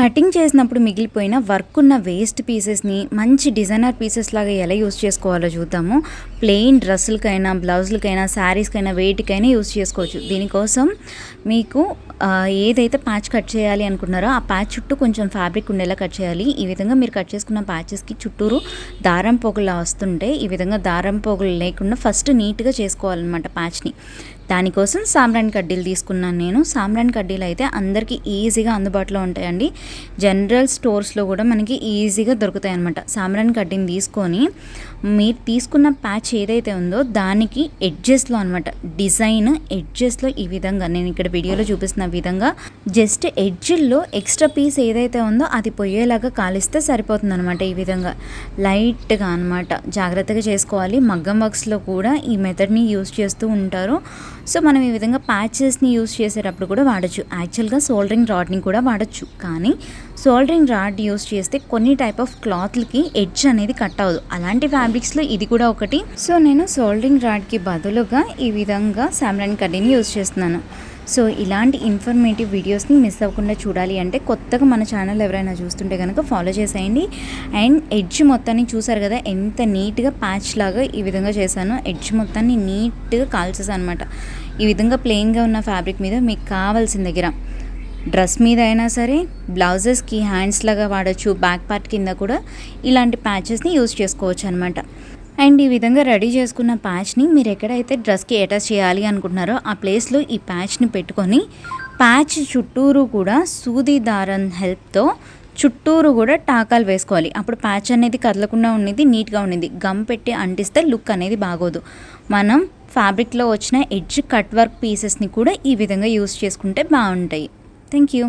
Cutting చేసినప్పుడు మిగిలిపోయిన work ఉన్న వేస్ట్ పీసెస్ని మంచి డిజైనర్ పీసెస్ లాగా ఎలా యూస్ చేసుకోవాలో చూద్దాము. ప్లెయిన్ డ్రెస్సులకైనా బ్లౌజులకైనా శారీస్కైనా వేటికైనా యూస్ చేసుకోవచ్చు. దీనికోసం మీకు ఏదైతే ప్యాచ్ కట్ చేయాలి అనుకున్నారో ఆ ప్యాచ్ చుట్టూ కొంచెం ఫ్యాబ్రిక్ ఉండేలా కట్ చేయాలి. ఈ విధంగా మీరు కట్ చేసుకున్న ప్యాచెస్కి చుట్టూరు దారం పోగులా వస్తుంటే ఈ విధంగా దారం పోగులు లేకుండా ఫస్ట్ నీట్గా చేసుకోవాలన్నమాట ప్యాచ్ని. దానికోసం సాంబ్రాన్ కడ్డీలు తీసుకున్నాను నేను. సాంబ్రాన్ కడ్డీలు అయితే అందరికీ ఈజీగా అందుబాటులో ఉంటాయండి. జనరల్ స్టోర్స్లో కూడా మనకి ఈజీగా దొరుకుతాయి అనమాట సాంబ్రాన్ కడ్డీని తీసుకొని మీరు తీసుకున్న ప్యాచ్ ఏదైతే ఉందో దానికి ఎడ్జెస్లో అనమాట డిజైన్ ఎడ్జెస్లో ఈ విధంగా నేను ఇక్కడ వీడియోలో చూపిస్తున్న విధంగా జస్ట్ ఎడ్జిల్లో ఎక్స్ట్రా పీస్ ఏదైతే ఉందో అది పోయేలాగా కాలిస్తే సరిపోతుంది అనమాట ఈ విధంగా. లైట్గా అనమాట జాగ్రత్తగా చేసుకోవాలి. మగ్గం వర్క్స్లో కూడా ఈ మెథడ్ని యూస్ చేస్తూ ఉంటారు. సో మనం ఈ విధంగా ప్యాచెస్ని యూస్ చేసేటప్పుడు కూడా వాడచ్చు. యాక్చువల్గా సోల్డరింగ్ రాడ్ని కూడా వాడచ్చు. కానీ సోల్డరింగ్ రాడ్ యూస్ చేస్తే కొన్ని టైప్ ఆఫ్ క్లాత్లకి ఎడ్జ్ అనేది కట్ అవ్వదు. అలాంటి ఫ్యాబ్రిక్స్లో ఇది కూడా ఒకటి. సో నేను సోల్డరింగ్ రాడ్కి బదులుగా ఈ విధంగా శామ్రాన్ కడ్డీని యూస్ చేస్తున్నాను. సో ఇలాంటి ఇన్ఫర్మేటివ్ వీడియోస్ని మిస్ అవ్వకుండా చూడాలి అంటే కొత్తగా మన ఛానల్ ఎవరైనా చూస్తుంటే కనుక ఫాలో చేసేయండి. అండ్ ఎడ్జ్ మొత్తాన్ని చూసారు కదా ఎంత నీట్గా ప్యాచ్ లాగా ఈ విధంగా చేశాను ఎడ్జ్ మొత్తాన్ని నీట్గా కాల్చేసాను అనమాట ఈ విధంగా ప్లెయిన్గా ఉన్న ఫ్యాబ్రిక్ మీద మీకు కావాల్సిన దగ్గర డ్రెస్ మీద అయినా సరే బ్లౌజెస్కి హ్యాండ్స్ లాగా వాడచ్చు బ్యాక్ పార్ట్ కింద కూడా ఇలాంటి ప్యాచెస్ని యూజ్ చేసుకోవచ్చు అనమాట అండ్ ఈ విధంగా రెడీ చేసుకున్న ప్యాచ్ని మీరు ఎక్కడైతే డ్రెస్కి అటాచ్ చేయాలి అనుకుంటున్నారో ఆ ప్లేస్లో ఈ ప్యాచ్ని పెట్టుకొని ప్యాచ్ చుట్టూరు కూడా సూది దారం హెల్ప్తో చుట్టూరు కూడా టాకాలు వేసుకోవాలి. అప్పుడు ప్యాచ్ అనేది కదలకుండా ఉండేది నీట్గా ఉండేది గమ్ పెట్టి అంటిస్తే లుక్ అనేది బాగోదు. మనం ఫ్యాబ్రిక్లో వచ్చిన ఎడ్జ్ కట్ వర్క్ పీసెస్ని కూడా ఈ విధంగా యూస్ చేసుకుంటే బాగుంటాయి. Thank you.